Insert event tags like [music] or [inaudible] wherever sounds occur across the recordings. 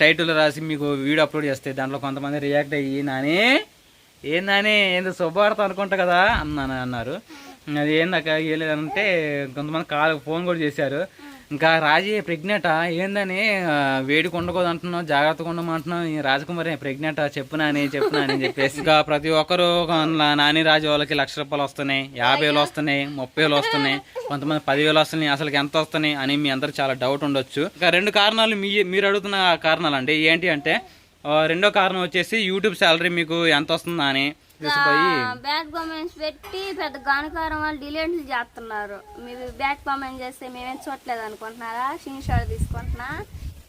Title రాసి మీకు video upload చేస్తే దాంట్లో కొంతమంది రియాక్ట్ అయ్యి నాని ఏందని ఏందో శుభవార్త అనుకుంటా కదా అన్నాను అన్నారు. అది ఏందాక ఏం లేదంటే కొంతమంది కాల్ ఫోన్ కూడా చేశారు. ఇంకా రాజీ ప్రెగ్నెంట్ ఏందని వేడి వేడికి ఉండకూడదు జాగ్రత్తగా ఉండమంటున్నాం ఈ రాజకుమారి ప్రెగ్నెంట్ చెప్పునా అని చెప్పునా అని చెప్పేసి. ఇంకా ప్రతి ఒక్కరు నాని రాజు వాళ్ళకి లక్ష రూపాయలు వస్తున్నాయి యాభై వేలు వస్తున్నాయి ముప్పై వేలు వస్తున్నాయి కొంతమంది పదివేలు వస్తున్నాయి అసలు ఎంత వస్తున్నాయి అని మీ అందరు చాలా డౌట్ ఉండొచ్చు. ఇంకా రెండు కారణాలు మీ మీరు అడుగుతున్న కారణాలు అండి ఏంటి అంటే రెండో కారణం వచ్చేసి యూట్యూబ్ శాలరీ మీకు ఎంత వస్తుందా అని బ్యాక్ కామెంట్స్ పెట్టి పెద్ద గానకారం వాళ్ళు డిలేట్లు చేస్తున్నారు. మీరు బ్యాక్ కామెంట్ చేస్తే మేమేం చూడలేదు అనుకుంటున్నారా? స్క్రీన్ షాట్ తీసుకుంటున్నా.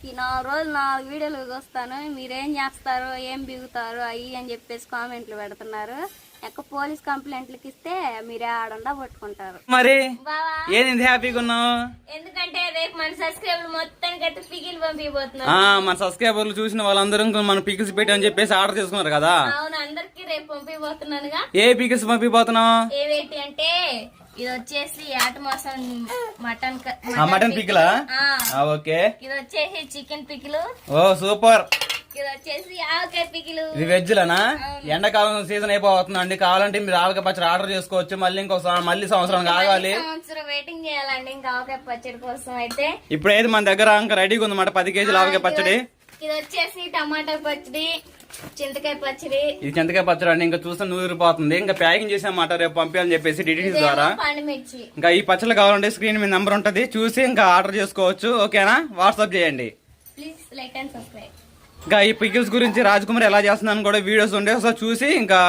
ఈ నాలుగు రోజులు నాలుగు వీడియోలు చూస్తాను మీరేం చేస్తారు? ఏం బిగుతారు? అయ్యి అని చెప్పేసి కామెంట్లు పెడుతున్నారు. ఎక్క పోలీస్ కంప్లైంట్లకి ఇస్తే మీరే ఆడండా పట్టుకుంటారు. మరి బావా? ఏంది హ్యాపీగా ఉన్నావు? ఎందుకంటే రేపు మన సబ్స్క్రైబర్ మొత్తానికి అయితే పిగిల్ పంపిపోతున్నారు ఆ, మన సబ్స్క్రైబర్లు చూసిన వాళ్ళందరూ మన పిక్స్ పెట్టని చెప్పేసి ఆర్డర్ చేసుకున్నారు కదా? అవును అందరికి రేపు పంపిపోతున్నానుగా ఏ పిక్స్ పంపిపోతున్నావు ఏవేంటి అంటే ఇది వచ్చేసి ఆట మోసం మటన్ మటన్ పిక్లా ఆ, ఓకే. ఇది వచ్చేసి చికెన్ పికిలు ఓ సూపర్. ఇది వెజ్ లనా? ఎండాకాలం సీజన్ అయిపోతుందండి కావాలంటే మీరు ఆవకాయ పచ్చడి ఆర్డర్ చేసుకోవచ్చు. మళ్ళీ ఇంకో సం- మళ్ళీ సంవత్సరం సంవత్సరం వెయిటింగ్ చేయాలండి. ఇంకా ఆవకాయ పచ్చడి కోసం అయితే. ఇప్పుడైతే మన దగ్గర ఇంకా రెడీగా ఉందన్నమాట. పది కేజీలు ఆవకాయ పచ్చడి. ఇది వచ్చేసి టమాటా పచ్చడి చింతకాయ పచ్చడి. ఇది చింతకాయ పచ్చడి అండి. ఇంకా చూస్తే నూరిపోతుంది. ఇంకా ప్యాకింగ్ చేసామాట రేపు పంపించాలని చెప్పేసి డిటీసీ ద్వారా. ఇంకా ఈ పచ్చళ్ళు కావాలంటే స్క్రీన్ మీద నెంబర్ ఉంటది. చూసి ఇంకా ఆర్డర్ చేసుకోవచ్చు. ఓకేనా? వాట్సాప్ చేయండి. ప్లీజ్ లైక్ అండ్ సబ్స్క్రైబ్ ఇంకా ఈ పికిల్స్ గురించి రాజ్కుమార్ ఎలా చేస్తున్నాను కూడా వీడియోస్ ఉండే. ఒకసారి చూసి ఇంకా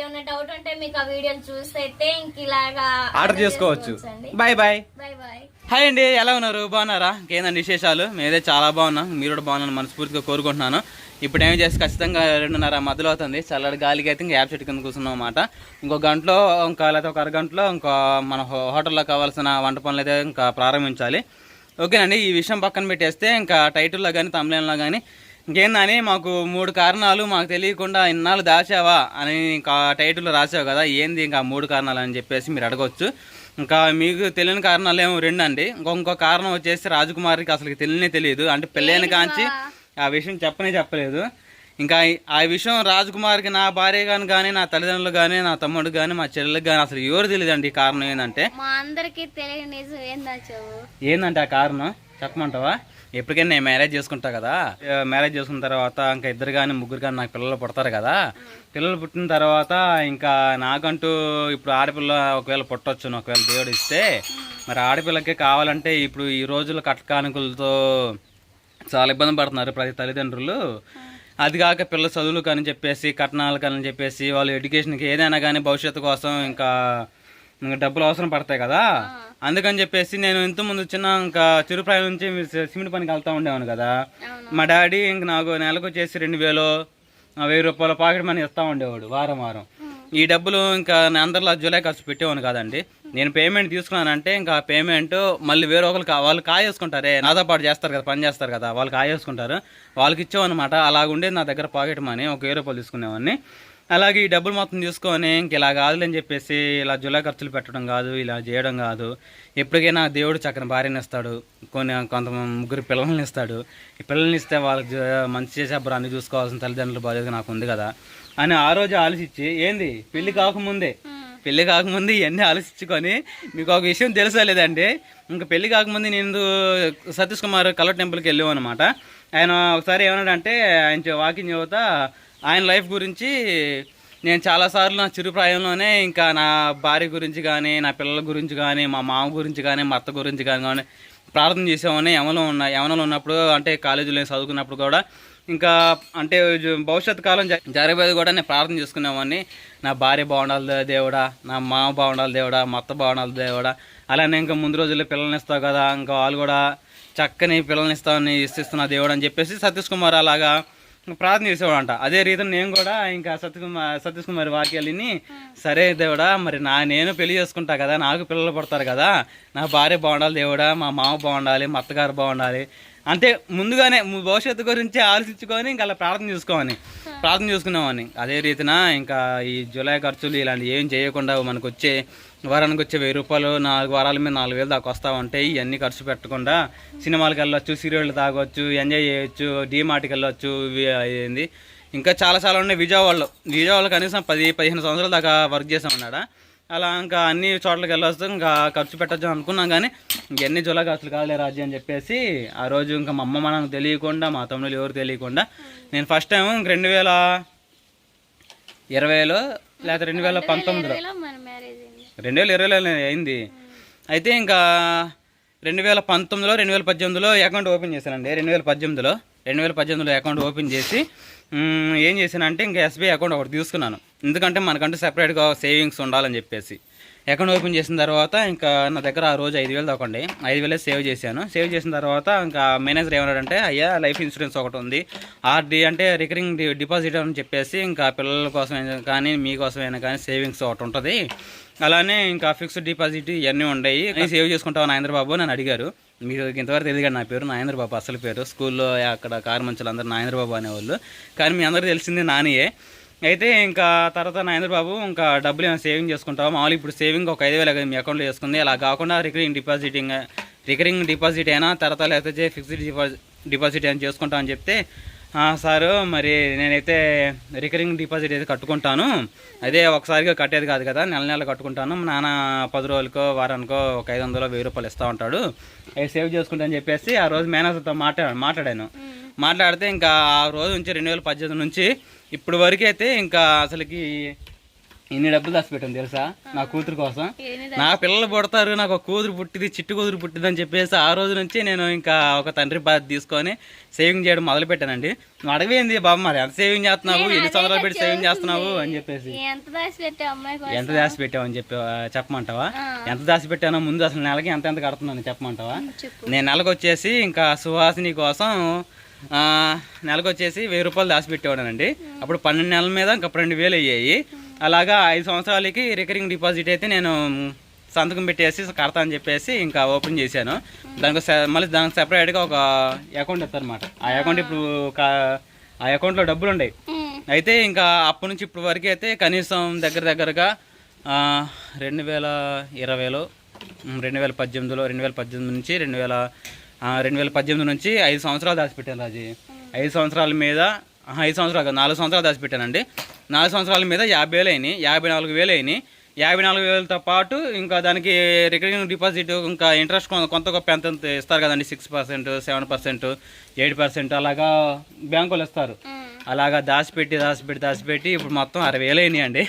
ఏమైనా డౌట్ ఉంటే మీకు ఆ వీడియోలు చూస్తే అయితే ఇంక ఇలాగా ఆర్డర్ చేసుకోవచ్చు. Bye bye bye bye hi అండి ఎలా ఉన్నారు? బాగున్నారా? ఇంకేందండి విశేషాలు? మేమైతే చాలా బాగున్నాం. మీరు కూడా బాగున్నాను మనస్ఫూర్తిగా కోరుకుంటున్నాను. ఇప్పుడు ఏం చేసి ఖచ్చితంగా రెండున్నర మధ్యలో అవుతుంది. చల్లడి గాలికి అయితే ఇంకా యాప్ చెట్టు కింద కూర్చున్నాం అనమాట ఇంకో గంటలో ఇంకా లేకపోతే ఒక అరగంటలో ఇంకా మన హోటల్లో కావాల్సిన వంట పనులు అయితే ఇంకా ప్రారంభించాలి. ఓకేనండి ఈ విషయం పక్కన పెట్టేస్తే ఇంకా టైటిల్లో కానీ తమిళంలో కానీ ఇంకేందని మాకు మూడు కారణాలు మాకు తెలియకుండా ఇన్నాళ్ళు దాచావా అని ఇంకా టైటిల్లో రాసావు కదా ఏంది ఇంకా మూడు కారణాలు అని చెప్పేసి మీరు అడగవచ్చు ఇంకా మీకు తెలియని కారణాలు ఏమో రెండు అండి ఇంకొక కారణం వచ్చేసి రాజకుమారికి అసలు తెలియనే తెలియదు. అంటే పెళ్ళైన కాంచి ఆ విషయం చెప్పనే చెప్పలేదు. ఇంకా ఆ విషయం రాజకుమార్కి నా భార్య గాని కానీ నా తల్లిదండ్రులు కానీ నా తమ్ముడు కానీ మా చెల్లెలకు కానీ అసలు ఎవరు తెలియదండి కారణం ఏంటంటే మా అందరికి తెలియని ఏందంటే ఆ కారణం? చెప్పమంటావా? ఎప్పటికైనా నేను మ్యారేజ్ చేసుకుంటా కదా. మ్యారేజ్ చేసుకున్న తర్వాత ఇంకా ఇద్దరు కానీ ముగ్గురు కానీ నాకు పిల్లలు పుడతారు కదా. పిల్లలు పుట్టిన తర్వాత ఇంకా నాకంటూ ఇప్పుడు ఆడపిల్ల ఒకవేళ పుట్టొచ్చు ఒకవేళ దేవుడు ఇస్తే మరి ఆడపిల్లకి కావాలంటే ఇప్పుడు ఈ రోజుల కట్కానుకలతో చాలా ఇబ్బంది పడుతున్నారు ప్రతి తల్లిదండ్రులు. అది కాక పిల్ల చదువులు కానీ చెప్పేసి కట్నాలు కానీ చెప్పేసి వాళ్ళు ఎడ్యుకేషన్కి ఏదైనా కానీ భవిష్యత్తు కోసం ఇంకా డబ్బులు అవసరం పడతాయి కదా? అందుకని చెప్పేసి నేను ఇంత ముందు చిన్న ఇంకా చిరుప్రాయం నుంచి సిమెంట్ పనికి వెళ్తా ఉండేవాను కదా? మా డాడీ ఇంక నాకు నెలకు వచ్చేసి రెండు వేలు వెయ్యి రూపాయల పాకెట్ మనీ ఇస్తా ఉండేవాడు వారం వారం. ఈ డబ్బులు ఇంకా నేను అందరిలో జూలై ఖర్చు పెట్టేవాను కాదండి. నేను పేమెంట్ తీసుకున్నానంటే ఇంకా పేమెంట్ మళ్ళీ వేరే ఒకరు కా- వాళ్ళు కాయేసుకుంటారే నాతో పాటు చేస్తారు కదా పని చేస్తారు కదా వాళ్ళు కాయేసుకుంటారు. వాళ్ళకి ఇచ్చామన్నమాట అలాగుండేది నా దగ్గర పాకెట్ మనీ ఒక వెయ్యి రూపాయలు తీసుకునేవాడిని. అలాగే ఈ డబ్బులు మొత్తం తీసుకొని ఇంక ఇలా కాదులని చెప్పేసి ఇలా జులై ఖర్చులు పెట్టడం కాదు ఇలా చేయడం కాదు. ఎప్పటికైనా దేవుడు చక్కని భార్యని ఇస్తాడు. కొన్ని కొంత ముగ్గురు పిల్లల్ని ఇస్తాడు. ఈ పిల్లల్ని ఇస్తే వాళ్ళకి మంచి చేసే అప్పుడు అన్ని చూసుకోవాల్సిన తల్లిదండ్రుల బాధ్యత నాకు ఉంది కదా అని ఆ రోజు ఆలోచించి ఏంది? పెళ్ళి కాకముందే. పెళ్ళి కాకముందు ఇవన్నీ ఆలోచించుకొని మీకు ఒక విషయం తెలుసా లేదండి? ఇంకా పెళ్ళి కాకముందు నేను సతీష్ కుమార్ కలర్ టెంపుల్కి వెళ్ళాం అనమాట ఆయన ఒకసారి ఏమన్నాడంటే ఆయన వాకింగ్ చెబుతా ఆయన లైఫ్ గురించి నేను చాలాసార్లు నా చిరుప్రాయంలోనే ఇంకా నా భార్య గురించి కానీ నా పిల్లల గురించి కానీ మా మామ గురించి కానీ మా అత్త గురించి కానీ కానీ ప్రార్థన చేసేవాడిని. యమలో ఉన్న యమనంలో ఉన్నప్పుడు అంటే కాలేజీలో చదువుకున్నప్పుడు కూడా ఇంకా అంటే భవిష్యత్ కాలం జ- జరగబోయేది కూడా నేను ప్రార్థన చేసుకునేవాడిని. నా భార్య బాగుండాలి దేవుడా. నా మామ బాగుండాలి దేవుడా. మా అత్త బాగుండాలి దేవుడా. అలానే ఇంకా ముందు రోజుల్లో పిల్లల్ని ఇస్తావు కదా ఇంకా వాళ్ళు కూడా చక్కని పిల్లల్ని ఇస్తావని ఇస్తున్నా దేవుడు అని చెప్పేసి సతీష్ కుమార్ అలాగా ప్రార్థన చేసేవాడంట. అదే రీతిని నేను కూడా ఇంకా సత్యకుమార్ సత్యకుమారి సతీష్ కుమార్ వాక్యాలని సరే దేవుడా మరి నా నేను పెళ్ళి చేసుకుంటా కదా నాకు పిల్లలు పడతారు కదా నా భార్య బాగుండాలి దేవుడా మా మామ బాగుండాలి మా అత్తగారు బాగుండాలి. అంటే ముందుగానే భవిష్యత్తు గురించి ఆలోచించుకొని ఇంకా అలా ప్రార్థన చేసుకోమని ప్రార్థన చూసుకున్నామని. అదే రీతిన ఇంకా ఈ జూలై ఖర్చులు ఇలాంటివి ఏం చేయకుండా మనకు వచ్చే వారానికి వచ్చే వెయ్యి రూపాయలు నాలుగు వారాల మీద నాలుగు వేలు దాకా వస్తూ ఉంటాయి ఇవన్నీ ఖర్చు పెట్టకుండా సినిమాలకు వెళ్ళొచ్చు సీరియళ్ళు తాగొచ్చు ఎంజాయ్ చేయొచ్చు డీమార్ట్కి వెళ్ళొచ్చు ఇవి ఇంకా చాలా చాలా ఉన్నాయి విజయవాడలో. విజయవాడలో కనీసం పది పదిహేను సంవత్సరాల దాకా వర్క్ చేసామన్నాడా. అలా ఇంకా అన్ని చోట్లకి వెళ్ళొచ్చు ఇంకా ఖర్చు పెట్టచ్చు అనుకున్నాం కానీ ఇవన్నీ జులా ఖర్చులు కాలే రాజీ అని చెప్పేసి ఆ రోజు ఇంకా మా అమ్మ మనకు తెలియకుండా మా తమ్ముళ్ళు ఎవరు తెలియకుండా నేను ఫస్ట్ టైం రెండు వేల ఇరవైలో లేకపోతే రెండు వేల పంతొమ్మిదిలో ఇలా మన మ్యారేజ్ అయింది రెండు వేల ఇరవైలో అయింది. అయితే ఇంకా రెండు వేల పంతొమ్మిదిలో రెండు వేల పద్దెనిమిదిలో అకౌంట్ ఓపెన్ చేశానండి. రెండు వేల పద్దెనిమిదిలో రెండు వేల పద్దెనిమిదిలో అకౌంట్ ఓపెన్ చేసి ఏం చేశానంటే ఇంకా ఎస్బీఐ అకౌంట్ ఒకటి తీసుకున్నాను. ఎందుకంటే మనకంటూ సెపరేట్గా సేవింగ్స్ ఉండాలని చెప్పేసి. అకౌంట్ ఓపెన్ చేసిన తర్వాత ఇంకా నా దగ్గర ఆ రోజు ఐదు వేలు దాకండి ఐదు వేలే సేవ్ చేశాను. సేవ్ చేసిన తర్వాత ఇంకా మేనేజర్ ఏమన్నాడంటే అయ్యా లైఫ్ ఇన్సూరెన్స్ ఒకటి ఉంది. ఆర్డి అంటే రికరింగ్ డిపాజిట్ అని చెప్పేసి ఇంకా పిల్లల కోసమైనా కానీ మీకోసమైనా కానీ సేవింగ్స్ ఒకటి ఉంటుంది. అలానే ఇంకా ఫిక్స్డ్ డిపాజిట్ ఇవన్నీ ఉన్నాయి అవి సేవ్ చేసుకుంటావు నాయంద్ర బాబు అని అడిగారు. మీకు ఇంతవరకు తెలియదు నా పేరు నాయంద్ర బాబు అసలు పేరు. స్కూల్లో అక్కడ కారు మంచులు అందరూ నాయంద్ర బాబు అనేవాళ్ళు. కానీ మీ అందరికీ తెలిసింది నానియే. అయితే ఇంకా తర్వాత నాయంద్ర బాబు ఇంకా డబ్బులు ఏమైనా సేవింగ్ చేసుకుంటావా? మామూలు ఇప్పుడు సేవింగ్ ఒక ఐదు వేలు కదా మీ అకౌంట్లో వేసుకుంది అలా కాకుండా రికరింగ్ డిపాజిటింగ్ రికరింగ్ డిపాజిట్ అయినా తర్వాత లేకపోతే ఫిక్స్డ్ డిపాజిట్ డిపాజిట్ అయినా చేసుకుంటా అని చెప్తే "ఆ, సారు మరి నేనైతే రికరింగ్ డిపాజిట్ అయితే కట్టుకుంటాను. అదే ఒకసారిగా కట్టేది కాదు కదా నెల నెల కట్టుకుంటాను. మా నాన్న పది రోజులకో వారానికో ఒక ఐదు వందలు వెయ్యి రూపాయలు ఇస్తూ ఉంటాడు. అవి సేవ్ చేసుకుంటా అని చెప్పేసి ఆ రోజు మేనేజర్తో మాట్లా మాట్లాడాను. మాట్లాడితే ఇంకా ఆ రోజు నుంచి రెండు వేల పద్దెనిమిది నుంచి ఇప్పుడు వరకు అయితే ఇంకా అసలుకి ఇన్ని డబ్బులు దాచిపెట్టాను తెలుసా? నా కూతురు కోసం. ఎన్ని నా పిల్లలు పుడతారు నాకు ఒక కూతురు పుట్టింది చిట్టు కూతురు పుట్టింది అని చెప్పేసి ఆ రోజు నుంచి నేను ఇంకా ఒక తండ్రి బాధ తీసుకొని సేవింగ్ చేయడం మొదలు పెట్టానండి. నువ్వు అడగేంది బాబు మరి? ఎంత సేవింగ్ చేస్తున్నావు? ఎన్ని సంవత్సరాలు పెట్టి సేవింగ్ చేస్తున్నావు? అని చెప్పేసి. ఎంత దాచి దాచి పెట్టావు అని చెప్పి చెప్పమంటావా. ఎంత దాచి పెట్టానో ముందు అసలు నెలకి ఎంత ఎంత కడుతున్నాను చెప్పమంటావా? చెప్పు. నేను నెలకు వచ్చేసి ఇంకా సుహాసిని కోసం నెలకు వచ్చేసి వెయ్యి రూపాయలు దాచిపెట్టేవాడనండి అప్పుడు పన్నెండు నెలల మీద ఇంకా రెండు వేలు అయ్యాయి. అలాగా ఐదు సంవత్సరాలకి రికరింగ్ డిపాజిట్ అయితే నేను సంతకం పెట్టేసి కడతా అని చెప్పేసి ఇంకా ఓపెన్ చేశాను. దానికి సె- మళ్ళీ దానికి సెపరేట్గా ఒక అకౌంట్ ఇస్తారనమాట ఆ అకౌంట్ ఇప్పుడు ఆ అకౌంట్లో డబ్బులు ఉన్నాయి. అయితే ఇంకా అప్పటి నుంచి ఇప్పటి వరకు అయితే కనీసం దగ్గర దగ్గరగా రెండు వేల ఇరవైలో రెండు వేల పద్దెనిమిదిలో రెండు వేల పద్దెనిమిది నుంచి రెండు వేల రెండు వేల పద్దెనిమిది నుంచి ఐదు సంవత్సరాలు దాచిపెట్టాను రాజీ. ఐదు సంవత్సరాల మీద ఐదు సంవత్సరాలు కాదు, నాలుగు సంవత్సరాలు దాచిపెట్టానండి. నాలుగు సంవత్సరాల మీద యాభై వేలు అయినాయి యాభై నాలుగు వేలు అయినాయి. యాభై నాలుగు వేలతో పాటు ఇంకా దానికి రికరింగ్ డిపాజిట్ ఇంకా ఇంట్రెస్ట్ కొంత గొప్ప ఎంత ఇస్తారు కదండి? Six percent seven percent eight percent అలాగా బ్యాంకులు ఇస్తారు. అలాగా దాచిపెట్టి దాచిపెట్టి దాచిపెట్టి ఇప్పుడు మొత్తం అరవై వేలు అయినాయండి.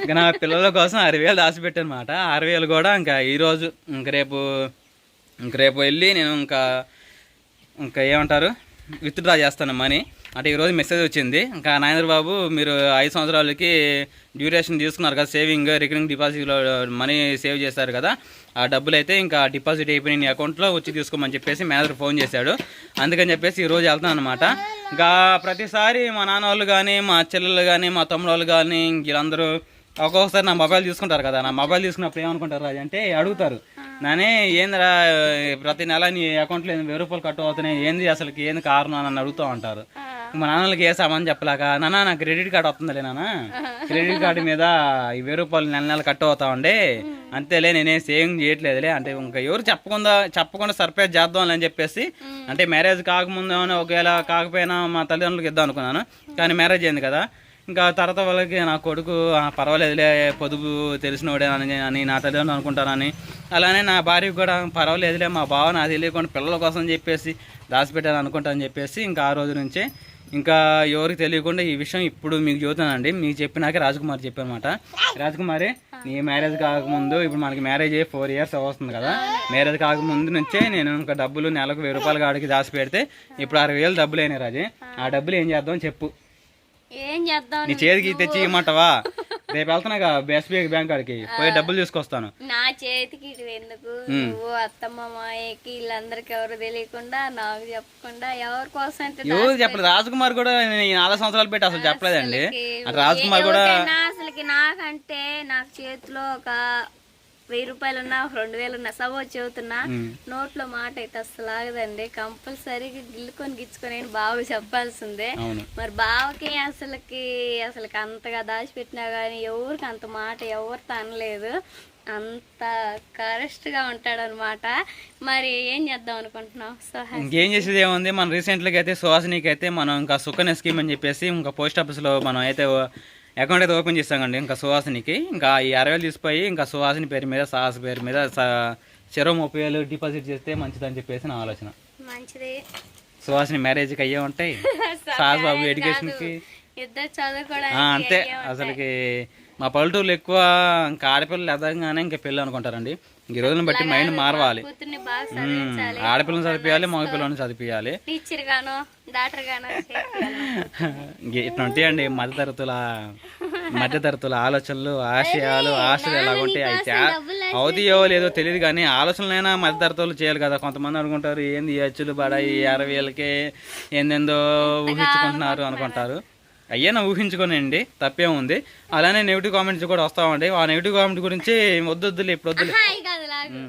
ఇంకా నా పిల్లల కోసం అరవై వేలు దాచిపెట్టాను అనమాట అరవై వేలు కూడా ఇంకా ఈరోజు ఇంక రేపు ఇంక రేపు వెళ్ళి నేను ఇంకా ఇంకా ఏమంటారు? విత్డ్రా చేస్తాను మనీ అంటే ఈరోజు మెసేజ్ వచ్చింది. ఇంకా నాయనర్ బాబు మీరు ఐదు సంవత్సరాలకి డ్యూరేషన్ తీసుకున్నారు కదా సేవింగ్ రికరింగ్ డిపాజిట్లో మనీ సేవ్ చేశారు కదా. ఆ డబ్బులు అయితే ఇంకా డిపాజిట్ అయిపోయిన నీ అకౌంట్లో వచ్చి తీసుకోమని చెప్పేసి మేనేజర్ ఫోన్ చేశాడు. అందుకని చెప్పేసి ఈరోజు వెళ్తాను అనమాట ఇంకా ప్రతిసారి మా నాన్న వాళ్ళు కానీ మా చెల్లెలు కానీ మా తమ్ముడు వాళ్ళు కానీ వీళ్ళందరూ ఒక్కొక్కసారి నా మొబైల్ తీసుకుంటారు కదా. నా మొబైల్ తీసుకున్నప్పుడు ఏమనుకుంటారు రాజు అంటే అడుగుతారు. నానే ఏందిరా ప్రతి నెల నీ అకౌంట్లో వెయ్యి రూపాయలు కట్టు అవుతున్నాయి. ఏంది అసలుకి ఏంది కారణం అని అడుగుతూ ఉంటారు. మా నాన్నలకి ఏ సామాన్ చెప్పలేక నాన్న నాకు క్రెడిట్ కార్డు వస్తుందిలే నాన్న. క్రెడిట్ కార్డు మీద ఈ వెయ్యి రూపాయలు నెల నెల కట్ అవుతా ఉండే. అంతేలే నేనేం సేవింగ్ చేయట్లేదులే. అంటే ఇంకా ఎవరు చెప్పకుండా చెప్పకుండా సర్ప్రైజ్ చేద్దాం అని చెప్పేసి అంటే మ్యారేజ్ కాకముందు ఏమైనా ఒకవేళ కాకపోయినా మా తల్లిదండ్రులకు ఇద్దాం అనుకున్నాను. కానీ మ్యారేజ్ అయింది కదా. ఇంకా తర్వాత వాళ్ళకి నా కొడుకు "ఆ, పర్వాలేదులే పొదుపు తెలిసినోడేనని అని నా తల్లిదండ్రులు అనుకుంటానని అలానే నా భార్యకు కూడా పర్వాలేదులే మా బావ నాకు తెలియకుండా పిల్లల కోసం చెప్పేసి దాచిపెట్టాను అనుకుంటానని చెప్పేసి ఇంకా ఆ రోజు నుంచే ఇంకా ఎవరికి తెలియకుండా ఈ విషయం ఇప్పుడు మీకు చెబుతానండి. మీకు చెప్పినాక రాజకుమారి చెప్పానమాట. రాజకుమారి నీ మ్యారేజ్ కాకముందు ఇప్పుడు మనకి మ్యారేజ్ అయ్యి ఫోర్ ఇయర్స్ వస్తుంది కదా. మ్యారేజ్ కాకముందు నుంచే నేను ఇంకా డబ్బులు నెలకు వెయ్యి రూపాయలు కాడికి దాచి పెడితే ఇప్పుడు అరవై వేలు డబ్బులు అయినాయి రాజే. ఆ డబ్బులు ఏం చేద్దాం చెప్పు. ఏం చేద్దాం నీ చేతికి తెచ్చి ఇమ్మంటావా [laughs] రేపు వెళ్తున్నా ఎస్బీఐ బ్యాంక్ కాడికి. పోయి డబ్బులు తీసుకొస్తాను. నా చేతికి ఎందుకు? నువ్వు అత్తమ్మ మాయకి వీళ్ళందరికి ఎవరు తెలియకుండా నాకు చెప్పకుండా ఎవరి కోసం ఎవరు చెప్పలేదు. రాజకుమార్ కూడా నాలుగు సంవత్సరాలు పెట్టి అసలు చెప్పలేదండి. రాజకుమార్ కూడా అసలుకి నాకంటే నాకు చేతిలో ఒక వెయ్యి రూపాయలు ఉన్నా రెండు వేలు ఉన్నా సపోజ్ చెబుతున్నా. నోట్లో మాట అయితే అసలు ఆగదండి కంపల్సరీగా గిల్లుకొని గిచ్చుకొని బాగా చెప్పాల్సిందే. మరి బావకి అసలుకి అసలుకి అంతగా దాచిపెట్టినా కానీ ఎవరికి అంత మాట ఎవరితో అనలేదు. అంత కరెస్ట్గా ఉంటాడు అనమాట మరి ఏం చేద్దాం అనుకుంటున్నావు? సో ఇంకేం చేసేది ఏముంది? మన రీసెంట్గా అయితే సుహాసినికి అయితే మనం ఇంకా సుకన్య స్కీమ్ అని చెప్పేసి ఇంకా పోస్ట్ ఆఫీస్లో మనం అయితే అకౌంట్ అయితే ఓపెన్ చేస్తామండి ఇంకా సుహాసినికి ఇంకా ఈ అరవై వేలు తీసిపోయి ఇంకా సుహాసిని పేరు మీద సాహస్ పేరు మీద చెరో ముప్పై వేలు డిపాజిట్ చేస్తే మంచిదని చెప్పేసి నా ఆలోచన. మంచిది. సుహాసిని మ్యారేజ్కి అయ్యే ఉంటాయి. [laughs] సాహస్ బాబు ఎడ్యుకేషన్కి. ఇద్దరు ఆ, చదువుకోవడానికి అంతే. అసలుకి మా పల్లెటూరులో ఎక్కువ ఇంకా ఆడపిల్లలు ఎదగానే ఇంకా పెళ్ళి అనుకుంటారండి. ఈ రోజులను బట్టి మైండ్ మారవాలి. ఆడపిల్లని చదివియాలి మగ పిల్లల్ని చదివియాలి టీచర్ గాను డాక్టర్ గాను. ఇటువంటి అండి మధ్యతరగతుల మధ్యతరగతుల ఆలోచనలు ఆశయాలు ఆశలు ఉంటాయి చా- అవుతాయో లేదో తెలియదు కానీ ఆలోచనలైనా మధ్యతరగతులు చేయాలి కదా. కొంతమంది అనుకుంటారు ఏంది ఈ అచ్చులు పడాయి అరవై వేలకే ఏందేందో ఊహించుకుంటున్నారు అనుకుంటారు. అయ్యేనా ఊహించుకోనండి తప్పేముంది అలానే నెగిటివ్ కామెంట్స్ కూడా వస్తామండి ఆ నెగిటివ్ కామెంట్ గురించి వద్దొద్దులే ఇప్పుడు వద్దులే. లాగు.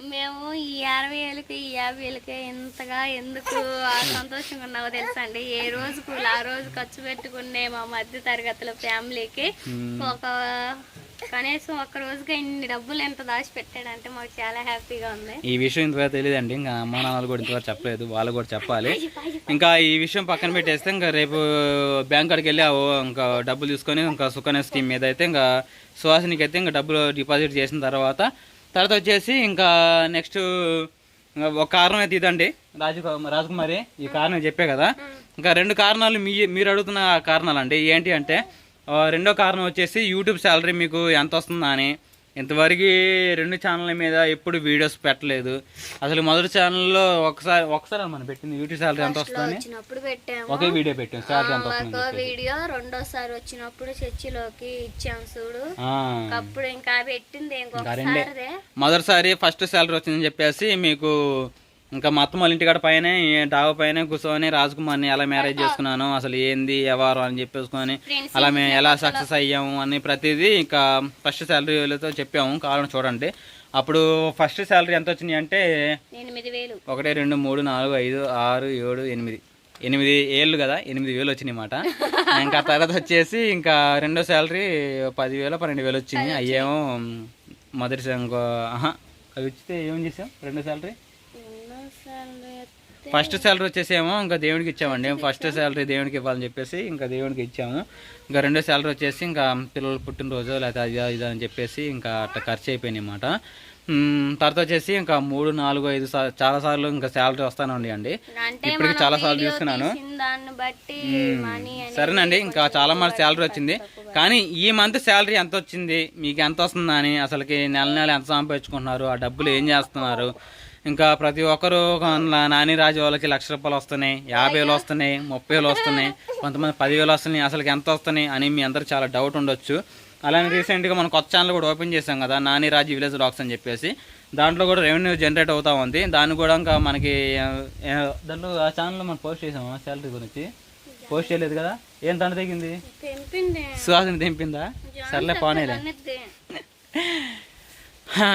మేము ఈ అరవై వేలకి ఈ యాభై వేలకి ఎంతగా ఎందుకు ఆ సంతోషంగా ఉన్నావో తెలుసా అండి? ఏ రోజుకు ఆ రోజు ఖర్చు పెట్టుకునే మా మధ్య తరగతుల ఫ్యామిలీకి ఒక కనీసం ఒక రోజుకి ఇన్ని డబ్బులు ఎంత దాచి పెట్టాడంటే మాకు చాలా హ్యాపీగా ఉంది. ఈ విషయం ఇంతవరకు తెలియదండి. ఇంకా అమ్మా నాన్నలు కూడా ఇంతవరకు చెప్పలేదు. వాళ్ళు కూడా చెప్పాలి. ఇంకా ఈ విషయం పక్కన పెట్టేస్తే ఇంకా రేపు బ్యాంక్ కాడికి వెళ్ళి ఇంకా డబ్బులు తీసుకొని ఇంకా సుకన్య స్కీమ్ మీద అయితే ఇంకా సుహాసినికి అయితే ఇంకా డబ్బులు డిపాజిట్ చేసిన తర్వాత తర్వాత వచ్చేసి ఇంకా నెక్స్ట్ ఒక కారణం అయితే ఇదండి. రాజు రాజకుమారి ఈ కారణం చెప్పే కదా. ఇంకా రెండు కారణాలు మీ మీరు అడుగుతున్న కారణాలు అండి ఏంటి అంటే రెండో కారణం వచ్చేసి యూట్యూబ్ శాలరీ మీకు ఎంత వస్తుందా అని. ఇంతవరకు రెండు ఛానళ్ళ మీద ఎప్పుడు వీడియోస్ పెట్టలేదు. అసలు మొదటి ఛానల్లో ఒకసారి ఒకసారి మనం పెట్టింది? యూట్యూబ్ శాలరీ ఎంత పెట్టాము. ఒకే వీడియో పెట్టాం. శాలరీ ఎంత వస్తుంది వీడియో రెండోసారి వచ్చినప్పుడు చర్చిలోకి ఇచ్చాం చూడు. అప్పుడు ఇంకా పెట్టింది మొదటిసారి ఫస్ట్ శాలరీ వచ్చిందని చెప్పేసి మీకు ఇంకా మా అత్త వాళ్ళ ఇంటికాడ పైన డాబా పైన కూర్చొని రాజకుమార్ని ఎలా మ్యారేజ్ చేసుకున్నాను అసలు ఏంది ఎవరు అని చెప్పేసుకొని అలా మేము ఎలా సక్సెస్ అయ్యాము అని ప్రతిదీ ఇంకా ఫస్ట్ శాలరీలతో చెప్పాము కావాలని చూడండి. అప్పుడు ఫస్ట్ శాలరీ ఎంత వచ్చినాయి అంటే ఒకటి రెండు మూడు నాలుగు ఐదు ఆరు ఏడు ఎనిమిది. ఎనిమిది ఏళ్ళు కదా ఎనిమిది వేలు వచ్చినాయి అన్నమాట ఇంకా తర్వాత వచ్చేసి ఇంకా రెండో శాలరీ పదివేలు పన్నెండు వేలు వచ్చింది అయ్యేమో మొదటి ఇంకో అవి వచ్చితే ఏం చేసాం? రెండో శాలరీ ఫస్ట్ శాలరీ వచ్చేసేమో ఇంకా దేవుడికి ఇచ్చామండి. ఫస్ట్ శాలరీ దేవుడికి ఇవ్వాలని చెప్పేసి ఇంకా దేవుడికి ఇచ్చాము. ఇంకా రెండో శాలరీ వచ్చేసి ఇంకా పిల్లలు పుట్టినరోజు లేకపోతే అది ఇది అని చెప్పేసి ఇంకా అట్లా ఖర్చు అయిపోయినాయి అన్నమాట. తర్వాత వచ్చేసి ఇంకా మూడు నాలుగు ఐదు చాలా సార్లు ఇంకా శాలరీ వస్తానే అండి. ఇప్పటికి చాలా సార్లు చూస్తున్నాను. సరేనండి ఇంకా చాలా మంది శాలరీ వచ్చింది. కానీ ఈ మంత్ శాలరీ ఎంత వచ్చింది? మీకు ఎంత వస్తుందా అని అసలుకి నెల నెల ఎంత సంపాదించుకుంటున్నారు? ఆ డబ్బులు ఏం చేస్తున్నారు? ఇంకా ప్రతి ఒక్కరు నాని రాజు వాళ్ళకి లక్ష రూపాయలు వస్తున్నాయి యాభై వేలు వస్తున్నాయి ముప్పై వేలు వస్తున్నాయి కొంతమంది పదివేలు వస్తున్నాయి అసలుకి ఎంత వస్తున్నాయి అని మీ అందరికి చాలా డౌట్ ఉండొచ్చు. అలానే రీసెంట్గా మనం కొత్త ఛానల్ కూడా ఓపెన్ చేసాం కదా నాని రాజు విలేజ్ డాక్స్ అని చెప్పేసి. దాంట్లో కూడా రెవెన్యూ జనరేట్ అవుతా ఉంది. దాన్ని కూడా ఇంకా మనకి దాంట్లో ఆ ఛానల్లో మనం పోస్ట్ చేసాము శాలరీ గురించి? పోస్ట్ చేయలేదు కదా? ఏం దండ తెగింది? తెంపింది. సుహాసిని తెంపిందా? సర్లే పోనీలే.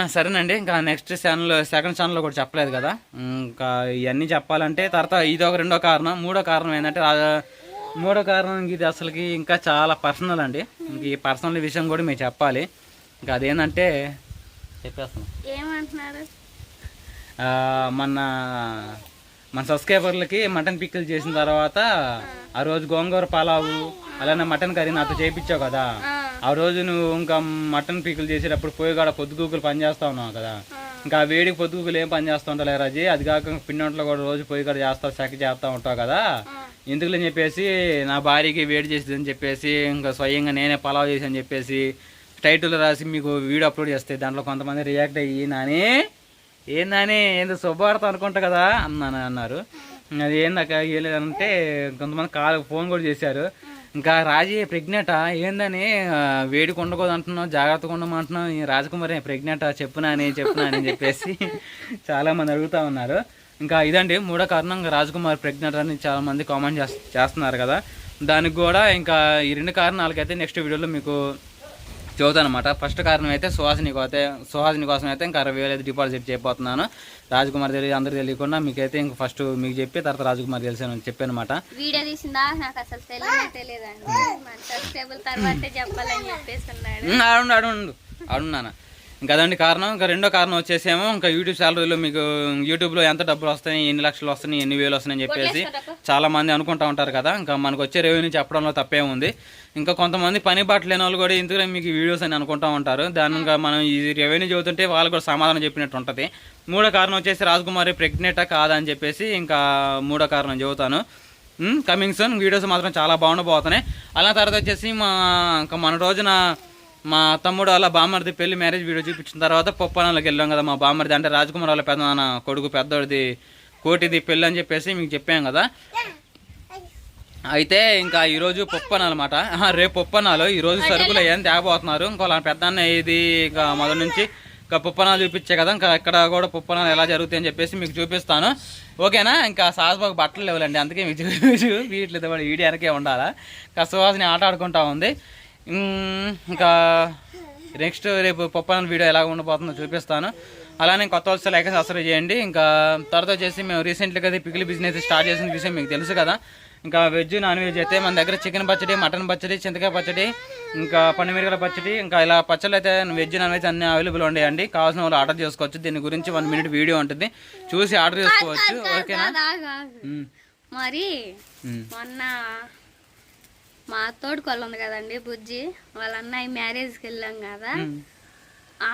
సరేనండి. ఇంకా నెక్స్ట్ ఛానల్ సెకండ్ ఛానల్లో కూడా చెప్పలేదు కదా. ఇంకా ఇవన్నీ చెప్పాలంటే తర్వాత ఇది ఒక రెండో కారణం మూడో కారణం ఏంటంటే మూడో కారణం ఇది అసలుకి ఇంకా చాలా పర్సనల్ అండి. ఇంక ఈ పర్సనల్ విషయం కూడా మీరు చెప్పాలి. ఇంకా అదేంటంటే చెప్పేస్తాను. ఏమంటున్నారు? ఆ, మొన్న మన సబ్స్క్రైబర్లకి మటన్ పిక్కలు చేసిన తర్వాత ఆ రోజు గోంగూర పలావు అలానే మటన్ కర్రీ నాతో చేయించావు కదా. ఆ, రోజు నువ్వు ఇంకా మటన్ పీకులు చేసేటప్పుడు పోయి కాడ పొద్దుగూకులు పని చేస్తా ఉన్నావు కదా. ఇంకా ఆ వేడికి పొద్దుగూకులు ఏం పని చేస్తూ ఉంటావు రాజీ అది కాక పిండి వంటలు కూడా రోజు పోయి కాడ చేస్తావు సెక చేస్తా ఉంటావు కదా. ఎందుకులని చెప్పేసి నా భార్యకి వేడి చేసింది అని చెప్పేసి ఇంకా స్వయంగా నేనే పలావ్ చేసి అని చెప్పేసి టైటిల్ రాసి మీకు వీడియో అప్లోడ్ చేస్తే దాంట్లో కొంతమంది రియాక్ట్ అయ్యి నాని ఏందని ఏందో శుభవార్త అనుకుంటా కదా అన్నాను అన్నారు. అది ఏందాక అంటే కొంతమంది కాల్ ఫోన్ కూడా చేశారు. ఇంకా రాజీ ప్రెగ్నెంటా ఏందని వేడికి ఉండకూడదు అంటున్నావు జాగ్రత్తగా ఉండమంటున్నావు ఈ రాజకుమారి ప్రెగ్నెంటా చెప్పునా అని చెప్పునా అని చెప్పేసి చాలామంది అడుగుతూ అడుగుతా ఉన్నారు. ఇంకా ఇదండి మూడో కారణం రాజకుమారి ప్రెగ్నెంట్ అని చాలామంది కామెంట్ చేస్తున్నారు కదా. దానికి కూడా ఇంకా ఈ రెండు కారణాలకైతే నెక్స్ట్ వీడియోలో మీకు చెబుతాను అనమాట ఫస్ట్ కారణం అయితే సుహాసిని కోతే సుహాసిని కోసం అయితే ఇంకా అరవై వేలు అయితే డిపాజిట్ చేయబోతున్నాను. రాజకుమార్ తెలియదు అందరూ తెలియకుండా మీకైతే ఇంక ఫస్ట్ మీకు చెప్పి తర్వాత రాజకుమార్ తెలిసాను చెప్పాను అనమాట వీడియో తీసిందా? నాకు అసలు తెలియనే తెలియదండి. మన సబ్స్క్రైబర్ తర్వాతే ఇంకా అదండి కారణం. ఇంకా రెండో కారణం వచ్చేసేమో ఇంకా యూట్యూబ్ శాలరీలో మీకు యూట్యూబ్లో ఎంత డబ్బులు వస్తాయి ఎన్ని లక్షలు వస్తాయి ఎన్ని వేలు వస్తాయని చెప్పేసి చాలా మంది అనుకుంటా ఉంటారు కదా. ఇంకా మనకు వచ్చే రెవెన్యూ చెప్పడంలో తప్పే ఉంది. ఇంకా కొంతమంది పని బాటలు లేని వాళ్ళు కూడా ఎందుకంటే మీకు వీడియోస్ అని అనుకుంటా ఉంటారు. దాని ఇంకా మనం ఈ రెవెన్యూ చెబుతుంటే వాళ్ళు కూడా సమాధానం చెప్పినట్టు ఉంటుంది. మూడో కారణం వచ్చేసి రాజకుమారి ప్రెగ్నెంటా కాదా అని చెప్పేసి ఇంకా మూడో కారణం చెబుతాను. కమింగ్ సన్ వీడియోస్ మాత్రం చాలా బాగుండబోతున్నాయి. అలా తర్వాత వచ్చేసి మా ఇంకా మన రోజున మా తమ్ముడు వాళ్ళ బామ్మర్ది పెళ్ళి మ్యారేజ్ వీడియో చూపించిన తర్వాత పొప్పనాలకు వెళ్ళాం కదా మా బామ్మర్ది. అంటే రాజకుమార్ వాళ్ళ పెద్ద నాన్న కొడుకు పెద్దోడిది కోటిది పెళ్ళి అని చెప్పేసి మీకు చెప్పాం కదా. అయితే ఇంకా ఈరోజు పొప్పనాలు అనమాట రేపు పొప్పనాలు. ఈరోజు సరుకులు ఏం తేగబోతున్నారు ఇంకో పెద్దన్న ఇది ఇంకా మొదటి నుంచి ఇంకా పుప్పనాలు చూపించే కదా. ఇంకా ఇక్కడ కూడా పుప్పనాలు ఎలా జరుగుతాయని చెప్పేసి మీకు చూపిస్తాను. ఓకేనా? ఇంకా సాస్బాబు బట్టలు లేవులండి. అందుకే మీకు చూపించు వీటిలో వాడు వెనకే ఉండాలా? ఇంకా సుహాసిని ఆట ఆడుకుంటా ఉంది. ఇంకా నెక్స్ట్ రేపు పప్పన వీడియో ఎలా ఉండబోతుందో చూపిస్తాను. అలానే కొత్త వస్తే లైక్ సబ్స్క్రైబ్ చేయండి. ఇంకా తర్వాత వచ్చేసి మేము రీసెంట్గా అయితే పికిల్ బిజినెస్ స్టార్ట్ చేసిన విషయం మీకు తెలుసు కదా. ఇంకా వెజ్ నాన్ వెజ్ అయితే మన దగ్గర చికెన్ పచ్చడి మటన్ పచ్చడి చింతకాయ పచ్చడి ఇంకా పండుమిరగల పచ్చడి ఇంకా ఇలా పచ్చళ్ళు అయితే వెజ్ నాన్ వెజ్ అన్ని అవైలబుల్ ఉన్నాయండి కావాల్సిన వాళ్ళు ఆర్డర్ చేసుకోవచ్చు. దీని గురించి వన్ మినిట్ వీడియో ఉంటుంది. చూసి ఆర్డర్ చేసుకోవచ్చు. ఓకేనా? మరి. మొన్న మా తోడు కొల్ల ఉంది కదండి బుజ్జి. వాళ్ళ అన్నయ్య మ్యారేజ్కి వెళ్ళాం కదా.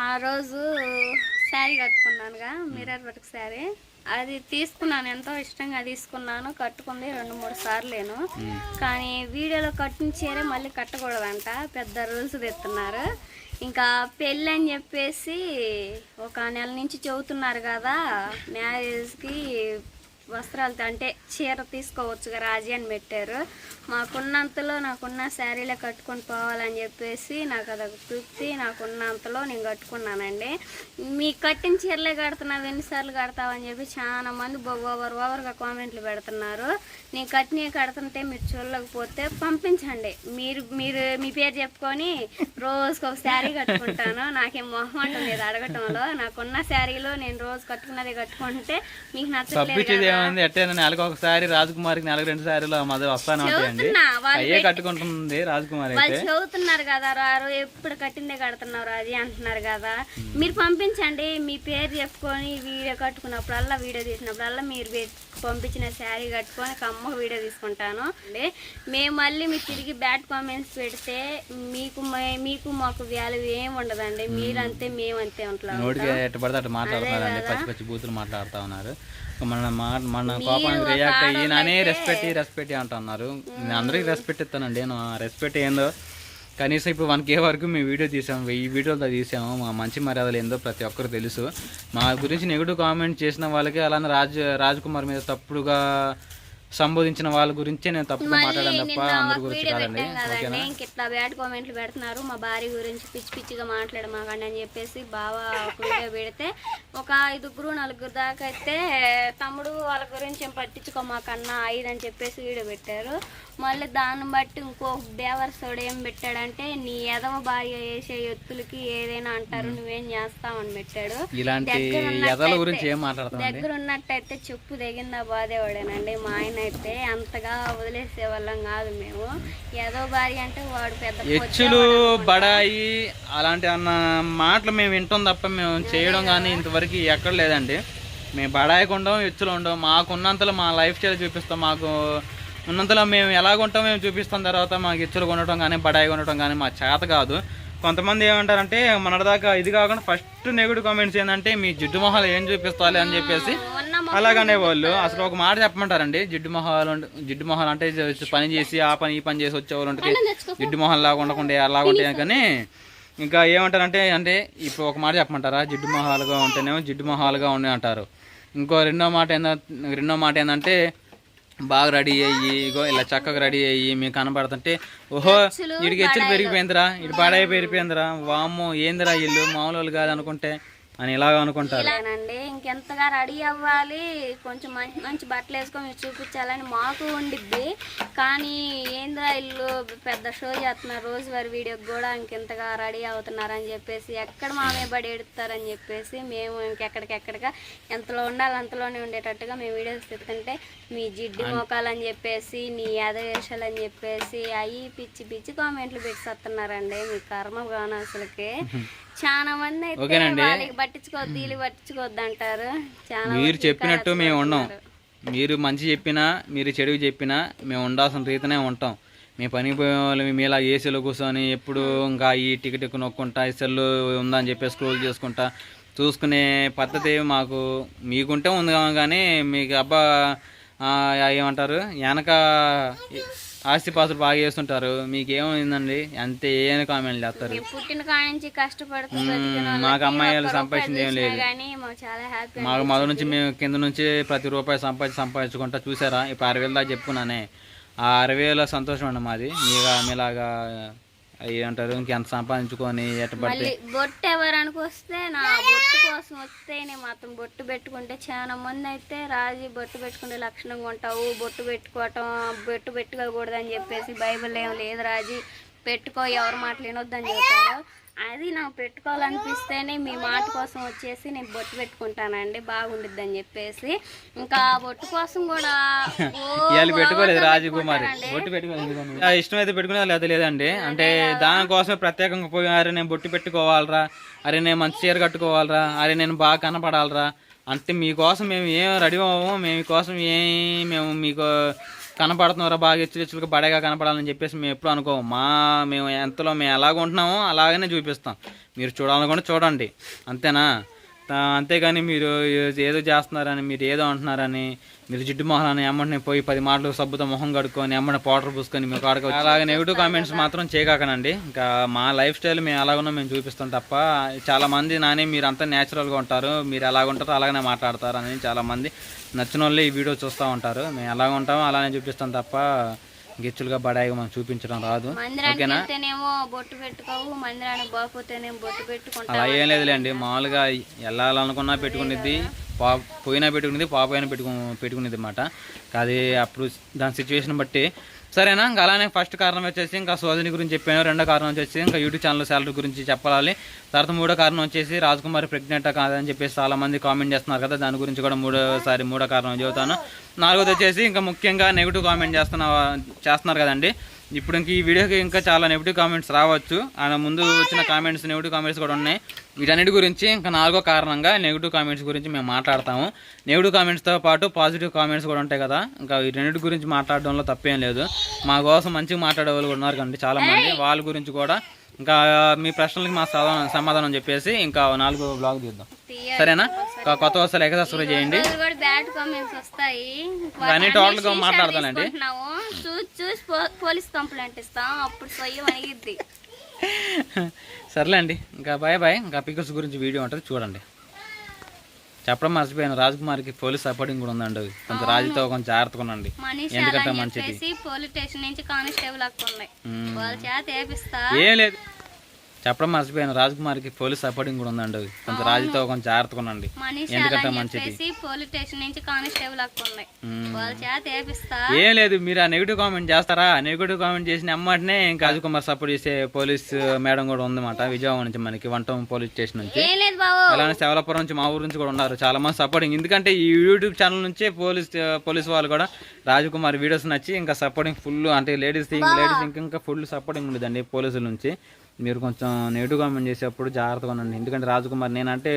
ఆ రోజు శారీ కట్టుకున్నానుగా మిర్రర్ వర్క్ శారీ అది తీసుకున్నాను ఎంతో ఇష్టంగా తీసుకున్నాను. కట్టుకుంది రెండు మూడు సార్లేను కానీ వీడియోలో కట్టిన చీర మళ్ళీ కట్టకూడదంట. పెద్ద రూల్స్ తెస్తున్నారు ఇంకా పెళ్ళి అని చెప్పేసి ఒక నెల నుంచి చెబుతున్నారు కదా మ్యారేజ్కి వస్త్రాలు అంటే చీర తీసుకోవచ్చుగా రాజీ అని పెట్టారు. మాకున్నంతలో నాకున్న శారీలే కట్టుకొని పోవాలని చెప్పేసి నాకు అదొక తృప్తి. నాకున్నంతలో నేను కట్టుకున్నానండి. మీ కట్టిన చీరలే కడుతున్నావు ఎన్నిసార్లు కడతావని చెప్పి చాలా మంది ఓవర్ ఓవర్గా కామెంట్లు పెడుతున్నారు. నేను కట్టినవి కడుతుంటే మీరు చూడలేకపోతే పంపించండి. మీరు మీరు మీ పేరు చెప్పుకొని రోజుకి ఒక శారీ కట్టుకుంటాను. నాకేం మొహమాటం లేదు అడగటంలో. నాకున్న శారీలో నేను రోజు కట్టుకున్నది కట్టుకుంటే మీకు నచ్చలేదు ఏమైంది? ఎట్టే నెలకు ఒకసారి రాజకుమారికి నెలకు రెండు సార్లు మధ్య వస్తానే ఉంటాయండి వాళ్ళు అయ్యే కట్టుకుంటుంది రాజకుమారి అయితే. చదువుతున్నారు కదా రారు ఎప్పుడు కట్టిందే కడుతున్నారు అది అంటున్నారు కదా. మీరు పంపించండి మీ పేరు చెప్పుకొని వీడియో కట్టుకున్నప్పుడల్లా వీడియో తీసినప్పుడల్లా మీరు పంపించిన శారీ కట్టుకొని కమ్మకు వీడియో తీసుకుంటాను అంటే మేము మళ్ళీ మీకు తిరిగి బ్యాడ్ కామెంట్స్ పెడితే మీకు మే- మీకు మాకు వాల్యూ ఏం ఉండదండి. మీరంతే మేమంతే ఉంటాం నోటికి ఎట్ట పడితే అట్లా మాట్లాడుతున్నారండి. పచ్చి పచ్చి బూతులు మాట్లాడుతా ఉన్నారు. మన మా మన కోపానికి రియాక్ట్ అయ్యినని రెస్పెక్ట్ రెస్పెక్ట్ అంటున్నారు. నేను అందరికీ రెస్పెక్ట్ ఇస్తానండి. నేను రెస్పెక్ట్ ఏందో కనీసం ఇప్పుడు వన్ కే వరకు మేము వీడియో తీసాము వెయ్యి వీడియోలతో తీసాము. మా మంచి మర్యాదలు ఏందో ప్రతి ఒక్కరు తెలుసు. మా గురించి నెగిటివ్ కామెంట్ చేసిన వాళ్ళకి అలానే రాజ్ రాజ్ కుమార్ మీద తప్పుడుగా సంబోధించిన వాళ్ళ గురించే నేను తప్పుగా మాట్లాడాను తప్ప అందరి గురించి వీడియో కాదండి. ఇట్లా బ్యాడ్ కామెంట్లు పెడుతున్నారు. మా భార్య గురించి పిచ్చి పిచ్చిగా మాట్లాడమాకండి అని చెప్పేసి బావ ఒక వీడియో పెడితే ఒక ఐదుగురు నలుగురు దాకా అయితే తమ్ముడు వాళ్ళ గురించి ఏం పట్టించుకోమాకన్నా ఐదు అని చెప్పేసి వీడియో పెట్టారు. మళ్ళీ దాన్ని బట్టి ఇంకో బేవర్సోడు ఏం పెట్టాడంటే నీ ఎదవ భార్య వేసే ఎత్తులకి ఏదైనా అంటారు నువ్వేం చేస్తావని పెట్టాడు. ఇలాంటి దగ్గర ఉన్నట్టయితే- చెప్పు తెగిందా బాధేవాడేనండి మా ఆయన అయితే అంతగా వదిలేసే వాళ్ళం కాదు మేము. ఏదో భార్య అంటే వాడు పెద్ద ఎచ్చులు బడాయి అలాంటి అన్న మాటలు మేము వింటాం తప్ప మేము చేయడం కానీ ఇంతవరకు ఎక్కడ లేదండి. మేము బడాయికి ఉండం ఎచ్చులు ఉండం మాకు ఉన్నంతలో మా లైఫ్ స్టైల్ చూపిస్తాం మాకు ఉన్నంతలో మేము ఎలాగుంటాం మేము చూపిస్తాం తర్వాత మాకు ఎచ్చులు కొనడం కానీ బడాయి కొనడం కానీ మా చేత కాదు. కొంతమంది ఏమంటారంటే మొన్నటిదాకా ఇది కాకుండా ఫస్ట్ నెగిటివ్ కామెంట్స్ ఏంటంటే మీ జిడ్డు మొహాలు ఏం చూపిస్తాలి అని చెప్పేసి అలాగనే వాళ్ళు. అసలు ఒక మాట చెప్పమంటారండి జిడ్డు మొహాలు ఉంట- జిడ్డు మొహాలు అంటే పని చేసి ఆ పని ఈ పని చేసి వచ్చే వాళ్ళు ఉంటుంది జిడ్డు మొహాలు లాగా ఉండకుండా అలాగ ఉంటాయి కానీ ఇంకా ఏమంటారంటే అంటే ఇప్పుడు ఒక మాట చెప్పమంటారా? జిడ్డు మొహాలుగా ఉంటేనేమో జిడ్డు మొహాలుగా ఉన్నాయి అంటారు. ఇంకో రెండో మాట ఏంటంటే రెండో మాట ఏంటంటే బాగా రెడీ అయ్యి ఇగో ఇలా చక్కగా రెడీ అయ్యి మీకు కనబడుతుంటే ఓహో వీడికి ఎచ్చులు పెరిగిపోయిందిరా ఇటు పాడాయి పెరిగిపోయిందిరా వామ్మో ఏందిరా ఇల్లు మామూలు వాళ్ళు కాదు అనుకుంటే అని ఇలాగ అనుకుంటారు. ఇలానండి. ఇంకెంతగా రెడీ అవ్వాలి? కొంచెం మంచి మంచి బట్టలు వేసుకొని చూపించాలని మాకు ఉండిద్ది. కానీ ఏంద్రా ఇల్లు పెద్ద షో చేస్తున్నారు. రోజువారి వీడియోకి కూడా ఇంకెంతగా రెడీ అవుతున్నారని చెప్పేసి ఎక్కడ మామే బడి ఎడుతారని చెప్పేసి మేము ఇంకెక్కడికెక్కడిగా ఎంతలో ఉండాలి అంతలోనే ఉండేటట్టుగా మేము వీడియోస్ తిస్తుంటే మీ జిడ్డు మోకాలని చెప్పేసి నీ వేషాలు అని చెప్పేసి అవి పిచ్చి పిచ్చి కామెంట్లు పెట్టేస్తున్నారండి మీ కర్మ గాను అసలుకి చాలా మంది అయితే పట్టించుకోవద్దు వీళ్ళు పట్టించుకోవద్దు అంటారు. మీరు చెప్పినట్టు మేము ఉండం రెచ్చగొడుతున్నారు. మీరు మంచి చెప్పినా మీరు చెడు చెప్పినా మేము ఉండాల్సిన రీతినే ఉంటాం. మీ పనికి పోయే వాళ్ళు మీలా ఏసీలో కూర్చొని ఎప్పుడు ఇంకా ఈ టికెట్ నొక్కుంటా ఈ సెల్లు ఉందని చెప్పి స్క్రోల్ చేసుకుంటా చూసుకునే పద్ధతి మాకు మీకుంటే ఉంది కానీ మీకు అబ్బా ఏమంటారు వెనక ఆస్తిపాస్తులు బాగా చేస్తుంటారు. మీకు ఏమైందండి అంతే ఏమైనా కామెంట్లు చేస్తారు. పుట్టిన నుంచి మాకు అమ్మాయిలు సంపాదించింది ఏం లేదు. మాకు మొదటి నుంచి మేము కింద నుంచి ప్రతి రూపాయి సంపాదించి సంపాదించుకుంటా చూసారా? ఇప్పుడు అరవై వేలు దాకా చెప్పుకున్నానే. ఆ అరవై వేల సంతోషం అండి మాది. మీగా మీలాగా అవి అంటారు ఇంకెంత సంపాదించుకొని మళ్ళీ బొట్టు ఎవరానికి వస్తే నా బొట్టు కోసం వస్తే నేను మాత్రం బొట్టు పెట్టుకుంటే చాలా మంది అయితే రాజీ బొట్టు పెట్టుకుంటే లక్షణంగా ఉంటావు బొట్టు పెట్టుకోవటం బొట్టు పెట్టుకోకూడదని చెప్పేసి బైబిల్ ఏం లేదు రాజీ. పెట్టుకో ఎవరి మాటలు వినొద్దని చెప్తారు. అది నాకు పెట్టుకోవాలనిపిస్తేనే మీ మాట కోసం వచ్చేసి నేను బొట్టు పెట్టుకుంటానండి బాగుండిద్ది అని చెప్పేసి. ఇంకా బొట్టు కోసం కూడా [laughs] పెట్టుకోలేదు రాజకుమారి. బొట్టు పెట్టుకోలేదు ఆ, ఇష్టమైతే పెట్టుకునే లేదా లేదండి. అంటే దానికోసం ప్రత్యేకంగా పోయి అరే నేను బొట్టు పెట్టుకోవాలరా అరే నేను మంచి చీర కట్టుకోవాలరా అరే నేను బాగా కనపడాలరా అంటే మీకోసం మేము ఏం రెడీ అవ్వము మేము మీకోసం ఏం మేము మీకు కనపడుతున్నారా? బాగా హెచ్చులుగా బడగా కనపడాలని చెప్పేసి మేము ఎప్పుడు అనుకోము. మా మేము ఎంతలో మేము ఎలాగ ఉంటున్నామో అలాగనే చూపిస్తాం. మీరు చూడాలనుకుంటే చూడండి. అంతేనా? అంతేగాని మీరు ఏదో చేస్తున్నారని మీరు ఏదో అంటున్నారని మీరు జిడ్డు మొహాలని ఎమ్మటిని పోయి పది మాటలు సబ్బుతో మొహం కడుక్కొని ఎమ్మటి పౌడర్ పూసుకొని మీకు ఆడక అలాగే నెగిటివ్ కామెంట్స్ మాత్రం చేయకాకనండి. ఇంకా మా లైఫ్ స్టైల్ మేము ఎలాగున్నా మేము చూపిస్తాం తప్ప చాలామంది నానే మీరు అంతా న్యాచురల్గా ఉంటారు మీరు ఎలాగ ఉంటారో అలాగనే మాట్లాడతారు అని చాలామంది నచ్చిన వాళ్ళు ఈ వీడియో చూస్తూ ఉంటారు. మేము ఎలాగ ఉంటామో అలానే చూపిస్తాం తప్ప గిచ్చులుగా బడాయిగా మనం చూపించడం రాదు. ఓకేనా? వెళ్తేనేమో బొట్టు పెట్టుకోవు మందిరానికి పోకపోతేనేమో బొట్టు పెట్టుకుంటా అలా ఏం లేదులేండి. మామూలుగా వెళ్ళాలనుకున్నా పెట్టుకునేది పా పోయినా పెట్టుకునేది పాపైనా పెట్టుకు పెట్టుకునేది అన్నమాట. అది అప్పుడు దాని సిచ్యువేషన్ బట్టి సరేనా? ఇంకా అలానే ఫస్ట్ కారణం వచ్చేసి ఇంకా సోదరి గురించి చెప్పాను. రెండో కారణం వచ్చేసి ఇంకా యూట్యూబ్ ఛానల్ శాలరీ గురించి చెప్పాలి. తర్వాత మూడో కారణం వచ్చేసి రాజకుమారి ప్రెగ్నెంట్ కాదని చెప్పేసి చాలా మంది కామెంట్ చేస్తున్నారు కదా. దాని గురించి కూడా మూడోసారి మూడో కారణం చెబుతాను. నాలుగోది వచ్చేసి ఇంకా ముఖ్యంగా నెగిటివ్ కామెంట్ చేస్తున్న చేస్తున్నారు కదండి. ఇప్పుడు ఇంక ఈ వీడియోకి ఇంకా చాలా నెగిటివ్ కామెంట్స్ రావచ్చు. ఆయన ముందు వచ్చిన కామెంట్స్ నెగిటివ్ కామెంట్స్ కూడా ఉన్నాయి. వీటన్నిటి గురించి ఇంకా నాలుగో కారణంగా నెగిటివ్ కామెంట్స్ గురించి మేము మాట్లాడతాము. నెగిటివ్ కామెంట్స్తో పాటు పాజిటివ్ కామెంట్స్ కూడా ఉంటాయి కదా. ఇంకా ఈ రెండింటి గురించి మాట్లాడడంలో తప్పేం లేదు. మా కోసం మంచిగా మాట్లాడే వాళ్ళు కూడా ఉన్నారు కండి చాలా మంది వాళ్ళ గురించి కూడా ఇంకా మీ ప్రశ్నలకి మా సమాధానం సమాధానం చెప్పేసి ఇంకా నాలుగో బ్లాగ్ తీద్దాం. సరేనా? కొత్త వస్తలు ఎక్కడ సబ్స్క్రైబ్ చేయండి. ఇవన్నీ total గా మాట్లాడతానండి. చూసి పోలీస్ కంప్లైంట్ ఇస్తాం. అప్పుడు [laughs] సర్లే అండి ఇంకా బాయ్ బాయ్ ఇంకా పికల్స్ గురించి వీడియో ఉంటుంది. చూడండి. చెప్పడం మర్చిపోయాను. రాజకుమార్కి పోలీస్ సపోర్టింగ్ కూడా ఉందండి కొంచెం రాజుతో కొంచెం జాగ్రత్తగా ఉండండి. ఎందుకంటే మంచిది. పోలీస్ స్టేషన్ నుంచి కానిస్టేబుల్ అక్కున్నాయి వాళ్ళ చేత వేపిస్తా ఏం లేదు. చెప్పడం మర్చిపోయాను. రాజకుమార్కి పోలీస్ సపోర్టింగ్ కూడా ఉందండి కొంచెం రాజుతో కొంచెం జాగ్రత్తగా ఉండండి. ఎందుకంటే మంచిది? పోలీస్ స్టేషన్ నుంచి కానిస్టేబుల్ ఏం లేదు మీరు ఆ నెగిటివ్ కామెంట్ చేస్తారా? నెగిటివ్ కామెంట్ చేసిన అమ్మటనే ఇంకా రాజకుమార్ సపోర్ట్ చేసే పోలీస్ మేడం కూడా ఉందన్నమాట విజయవాడ నుంచి మనకి వన్ టౌన్ పోలీస్ స్టేషన్ నుంచి. అలానే శవలపురం నుంచి మా ఊరు నుంచి కూడా ఉన్నారు చాలా మంది సపోర్టింగ్. ఎందుకంటే ఈ యూట్యూబ్ ఛానల్ నుంచే పోలీస్ పోలీస్ వాళ్ళు కూడా రాజకుమార్ వీడియోస్ నచ్చి ఇంకా సపోర్టింగ్ ఫుల్ అంటే లేడీస్ లేడీస్ ఇంకా ఇంకా ఫుల్ సపోర్టింగ్ ఉండేదండి పోలీసుల నుంచి. మీరు కొంచెం నెగిటివ్ కామెంట్ చేసేటప్పుడు జాగ్రత్తగా ఉండండి. ఎందుకంటే రాజకుమార్ నేనంటే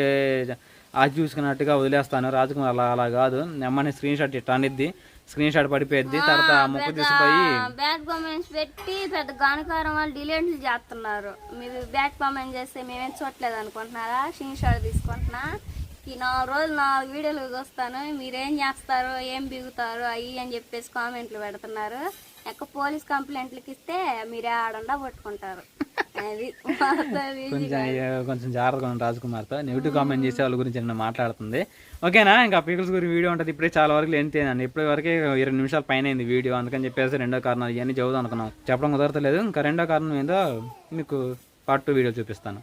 ఆచి చూసుకున్నట్టుగా వదిలేస్తాను. రాజకుమార్ అలా అలా కాదు. అమ్మని స్క్రీన్ షాట్ ఇట్లా అనిద్ది. స్క్రీన్ షాట్ పడిపోద్ది తర్వాత ముక్క తీసిపోయి బ్యాక్ కామెంట్స్ పెట్టి పెద్ద గానకారం వాళ్ళు డిలీట్లు చేస్తున్నారు. మీరు బ్యాక్ కామెంట్ చేస్తే మేమేం చూడలేదు అనుకుంటున్నారా? స్క్రీన్ షాట్ తీసుకుంటున్నా. ఈ నాలుగు రోజులు నాలుగు వీడియోలు చూస్తాను. మీరేం చేస్తారు ఏం బిగుతారు అయ్యి అని చెప్పేసి కామెంట్లు పెడుతున్నారు. ఎక్క పోలీస్ కంప్లైంట్లకి ఇస్తే మీరే ఆడండా పట్టుకుంటారు. కొంచెం కొంచెం జాగ్రత్తగా రాజకుమార్తో. నెగిటివ్ కామెంట్ చేసే వాళ్ళ గురించి నేను మాట్లాడుతుంది. ఓకేనా? ఇంకా పీపుల్స్ గురించి వీడియో ఉంటుంది. ఇప్పుడే చాలా వరకు అయిందండి ఇప్పటి వరకే ఇరవై నిమిషాల పైన అయింది వీడియో. అందుకని చెప్పేసి రెండో కారణం ఇవన్నీ చదువుదాం అనుకున్నాం. చెప్పడం కుదరతలేదు. ఇంకా రెండో కారణం ఏందో మీకు పార్ట్ టూ వీడియో చూపిస్తాను.